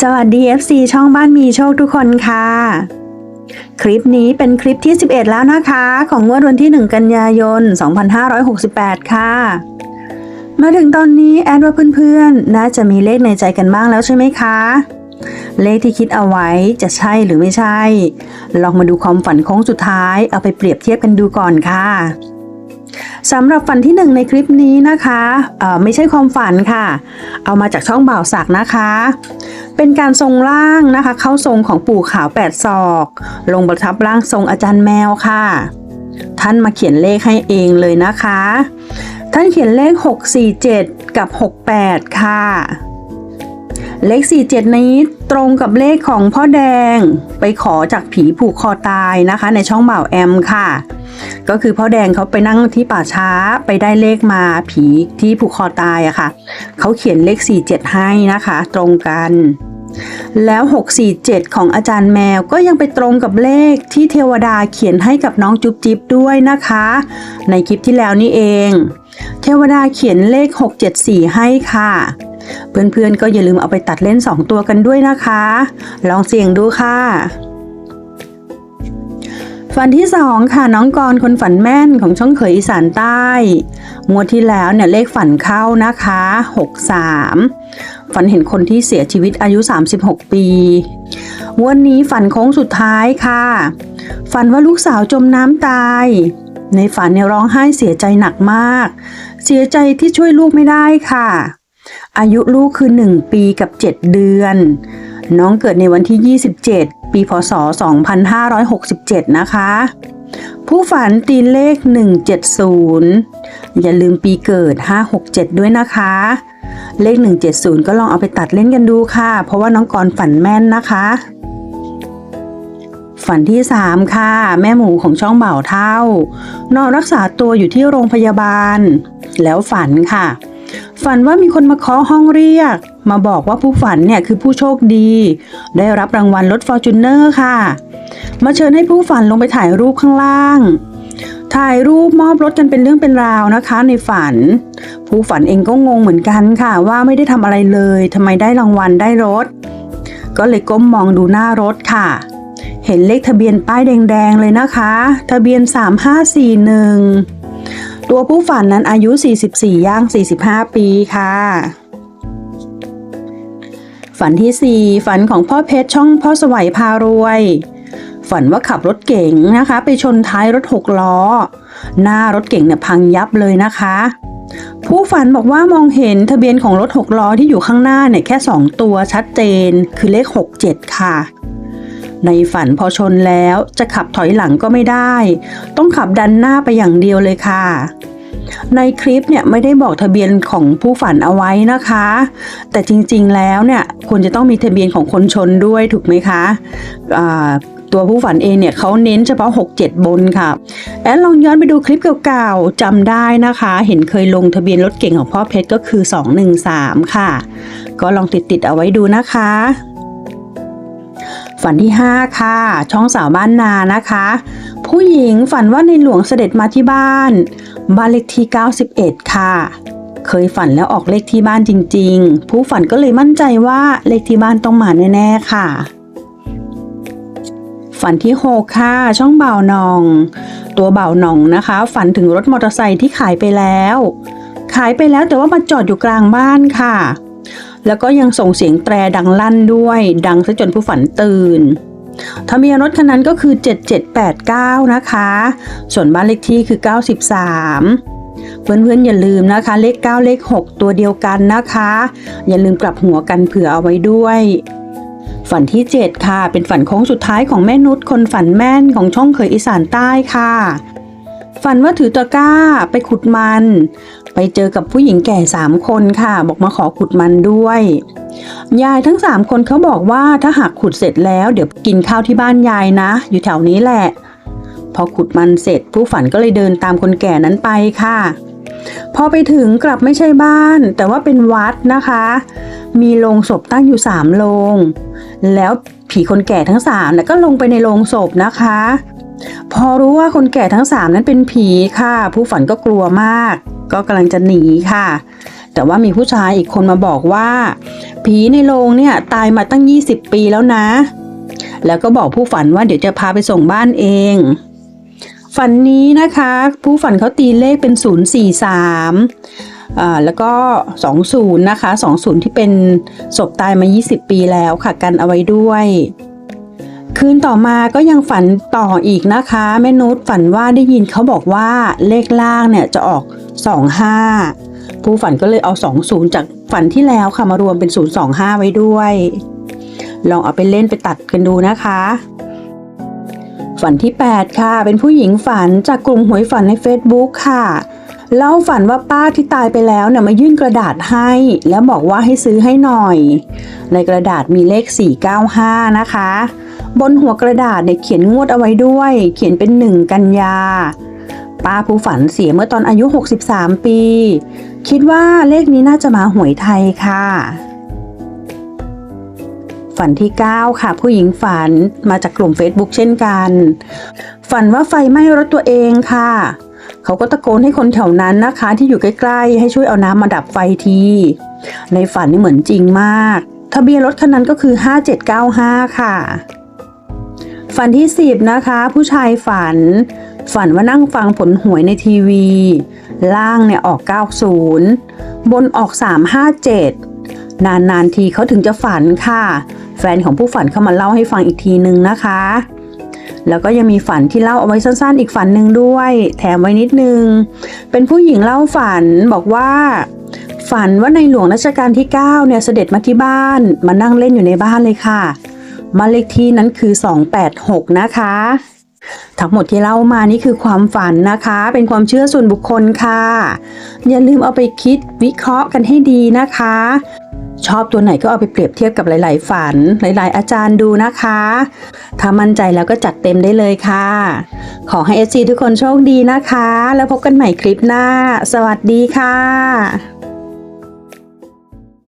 สวัสดี FC ช่องบ้านมีโชคทุกคนค่ะ คลิปนี้เป็นคลิปที่ 11 แล้วนะคะ ของงวดวันที่ 1 กันยายน 2568 ค่ะ มาถึงตอนนี้แอดว่าเพื่อนๆ น่าจะมีเลขในใจกันบ้างแล้วใช่ไหมคะ เลขที่คิดเอาไว้จะใช่หรือไม่ใช่ ลองมาดูความฝันโค้งสุดท้ายเอาไปเปรียบเทียบกันดูก่อนค่ะ สำหรับฝันที่หนึ่งในคลิปนี้นะคะไม่ใช่ความฝันค่ะ เอามาจากช่องบ่าวสักนะคะ เป็นการทรงร่างนะคะ เข้าทรงของปู่ขาวแปดศอก ลงประทับร่างทรงอาจารย์แมวค่ะ ท่านมาเขียนเลขให้เองเลยนะคะ ท่านเขียนเลข 647 กับ 68 ค่ะ เลข 47 นี้ตรงกับเลขของพ่อแดงไปขอจากผีผูกคอตายนะคะ ในช่องบ่าวแอมค่ะ ก็คือพ่อแดงเขาไปนั่งที่ป่าช้าไปได้เลขมาผีที่ผูกคอตายอะค่ะเขาเขียนเลข 47 ให้นะคะ ตรงกันแล้ว 647 ของอาจารย์แมวก็ยังไปตรงกับเลขที่เทวดาเขียนให้กับน้องจุ๊บจิ๊บด้วยนะคะ ในคลิปที่แล้วนี่เอง เทวดาเขียนเลข 674 ให้ค่ะ เพื่อนๆก็อย่าลืมเอาไปตัดเล่น 2 ตัวกันด้วยนะคะ ลองเสี่ยงดูค่ะ ฝันที่2ค่ะน้องกรคนฝันแม่นของช่องเขยอีสานใต้งวดที่แล้วเนี่ยเลขฝันเข้านะคะ 63 ฝันเห็นคนที่เสียชีวิตอายุ 36 ปีวันนี้ฝันโค้งสุดท้ายค่ะ ฝันว่าลูกสาวจมน้ำตาย ในฝันเนี่ยร้องไห้เสียใจหนักมาก เสียใจที่ช่วยลูกไม่ได้ค่ะ อายุลูกคือ 1 ปีกับ 7 เดือน น้องเกิดในวันที่ 27 ปีพศ 2567 นะคะ ผู้ฝันตีเลข 170 อย่าลืมปีเกิด 567 ด้วยนะคะ เลข 170 ก็ลองเอาไปตัดเล่นกันดูค่ะ เพราะว่าน้องกรฝันแม่นนะคะ ฝันที่ 3 ค่ะ แม่หมูของช่องเบ่าเท่า นอนรักษาตัวอยู่ที่โรงพยาบาล แล้วฝันค่ะ ฝันว่ามีคนมาเคาะห้องเรียก มาบอกว่าผู้ฝันเนี่ยคือผู้โชคดี ได้รับรางวัลรถฟอร์จูเนอร์ค่ะ มาเชิญให้ผู้ฝันลงไปถ่ายรูปข้างล่าง ถ่ายรูปมอบรถกันเป็นเรื่องเป็นราวนะคะ ในฝัน ผู้ฝันเองก็งงเหมือนกันค่ะ ว่าไม่ได้ทำอะไรเลยทำไมได้รางวัลได้รถ ก็เลยก้มมองดูหน้ารถค่ะเห็นเลขทะเบียนป้ายแดง ๆ เลยนะคะ ทะเบียน 3541 ตัวผู้ฝันนั้นอายุ 44 ย่าง 45 ปีค่ะ ฝันที่ 4 ฝันของพ่อเพชรช่องพ่อสวัยพารวย ฝันว่าขับรถเก๋งนะคะ ไปชนท้ายรถหกล้อ หน้ารถเก๋งเนี่ยพังยับเลยนะคะ ผู้ฝันบอกว่ามองเห็นทะเบียนของรถหกล้อที่อยู่ข้างหน้าเนี่ยแค่ 2 ตัวชัดเจนคือเลข 67 ค่ะ ในฝันพอชนแล้วจะขับถอยหลังก็ไม่ได้ ต้องขับดันหน้าไปอย่างเดียวเลยค่ะ ในคลิปเนี่ยไม่ได้บอกทะเบียนของผู้ฝันเอาไว้นะคะ แต่จริงๆแล้วเนี่ยควรจะต้องมีทะเบียนของคนชนด้วยถูกไหมคะตัวผู้ฝันเองเนี่ยเขาเน้นเฉพาะ 6 7 บนค่ะ แอดลองย้อนไปดูคลิปเก่าๆจำได้นะคะ เห็นเคยลงทะเบียนรถเก่งของพ่อเพชรก็คือ 213 ค่ะ ก็ลองติดๆเอาไว้ดูนะคะ ฝันที่ 5 ค่ะ ช่องสาวบ้านนานะคะ ผู้หญิงฝันว่าในหลวงเสด็จมาที่บ้าน บ้านเลขที่ 91 ค่ะ เคยฝันแล้วออกเลขที่บ้านจริง ๆ ผู้ฝันก็เลยมั่นใจว่าเลขที่บ้านต้องมาแน่ๆค่ะ ฝันที่ 6 ค่ะ ช่องเบาหนอง ตัวเบาหนองนะคะ ฝันถึงรถมอเตอร์ไซค์ที่ขายไปแล้ว ขายไปแล้วแต่ว่ามาจอดอยู่กลางบ้านค่ะ แล้วก็ยังส่งเสียงแตรดังลั่นด้วย ดังซะจนผู้ฝันตื่นทะเบียนรถคันนั้นก็คือ 7789 นะคะ ส่วนบ้านเลขที่คือ 93เพื่อนๆอย่าลืมนะคะ เลข 9 เลข 6 ตัวเดียวกันนะคะ อย่าลืมกลับหัวกันเผื่อเอาไว้ด้วย ฝันที่ 7 ค่ะ เป็นฝันโค้งสุดท้ายของแม่นุชคนฝันแม่นของช่องเขยอีสานใต้ค่ะ ฝันว่าถือตะกร้าไปขุดมัน ไปเจอกับผู้หญิงแก่สามคนค่ะ บอกมาขอขุดมันด้วย ยายทั้งสามคนเขาบอกว่าถ้าหากขุดเสร็จแล้วเดี๋ยวกินข้าวที่บ้านยายนะ อยู่แถวนี้แหละ พอขุดมันเสร็จผู้ฝันก็เลยเดินตามคนแก่นั้นไปค่ะพอไปถึงกลับไม่ใช่บ้าน แต่ว่าเป็นวัดนะคะ มีโลงศพตั้งอยู่สามโลง แล้วผีคนแก่ทั้งสามก็ลงไปในโลงศพนะคะ พอรู้ว่าคนแก่ทั้งสามนั้นเป็นผีค่ะ ผู้ฝันก็กลัวมาก ก็กำลังจะหนีค่ะ แต่ว่ามีผู้ชายอีกคนมาบอกว่า ผีในโรงเนี่ยตายมาตั้ง 20 ปีแล้วนะ แล้วก็บอกผู้ฝันว่าเดี๋ยวจะพาไปส่งบ้านเอง ฝันนี้นะคะ ผู้ฝันเขาตีเลขเป็น 043อ่าแล้วก็ 20 นะคะ 20 ที่เป็นศพตายมา 20 ปีแล้วค่ะกันเอาไว้ด้วย คืนต่อมาก็ยังฝันต่ออีกนะคะแม่นุชฝันว่าได้ยินเขาบอกว่าเลขล่างเนี่ยจะออก 25 ผู้ฝันก็เลยเอา 20 จากฝันที่แล้วค่ะมารวมเป็น 025 ไว้ด้วย ลองเอาไปเล่นไปตัดกันดูนะคะ ฝันที่ 8 ค่ะ เป็นผู้หญิงฝันจากกลุ่มหวยฝันใน Facebook ค่ะ เล่าฝันว่าป้าที่ตายไปแล้วเนี่ยมายื่นกระดาษให้ แล้วบอกว่าให้ซื้อให้หน่อย ในกระดาษมีเลข 495 นะคะ บนหัวกระดาษเนี่ยเขียนงวดเอาไว้ด้วย เขียนเป็น 1 กันยา ป้าผู้ฝันเสียเมื่อตอนอายุ 63 ปี คิดว่าเลขนี้น่าจะมาหวยไทยค่ะฝันที่ 9 ค่ะ ผู้หญิงฝันมาจากกลุ่ม Facebook เช่นกัน ฝันว่าไฟไหม้รถตัวเองค่ะ เขาก็ตะโกนให้คนแถวนั้นนะคะ ที่อยู่ใกล้ๆ ให้ช่วยเอาน้ำมาดับไฟที ในฝันนี่เหมือนจริงมาก ทะเบียนรถคันนั้นก็คือ 5795 ค่ะ ฝันที่ 10 นะคะ ผู้ชายฝัน ฝันว่านั่งฟังผลหวยในทีวี ล่างเนี่ยออก 90 บนออก 357 นานๆทีเขาถึงจะฝันค่ะ แฟนของผู้ฝันเข้ามาเล่าให้ฟังอีกทีนึงนะคะ แล้วก็ยังมีฝันที่เล่าเอาไว้สั้นๆ อีกฝันหนึ่งด้วย แถมไว้นิดนึง เป็นผู้หญิงเล่าฝันบอกว่าฝันว่าในหลวงรัชกาลที่ 9 เนี่ยเสด็จมาที่บ้าน มานั่งเล่นอยู่ในบ้านเลยค่ะมานเลขที่นั้นคือ 286 นะคะ ทั้งหมดที่เล่ามานี่คือความฝันนะคะ เป็นความเชื่อส่วนบุคคลค่ะ อย่าลืมเอาไปคิดวิเคราะห์กันให้ดีนะคะ ชอบตัวไหนก็เอาไปเปรียบเทียบกับหลาย ๆ ฝัน หลาย ๆ อาจารย์ดูนะคะ ถ้ามั่นใจแล้วก็จัดเต็มได้เลยค่ะ ขอให้เอซีทุกคนโชคดีนะคะ แล้วพบกันใหม่คลิปหน้า สวัสดีค่ะ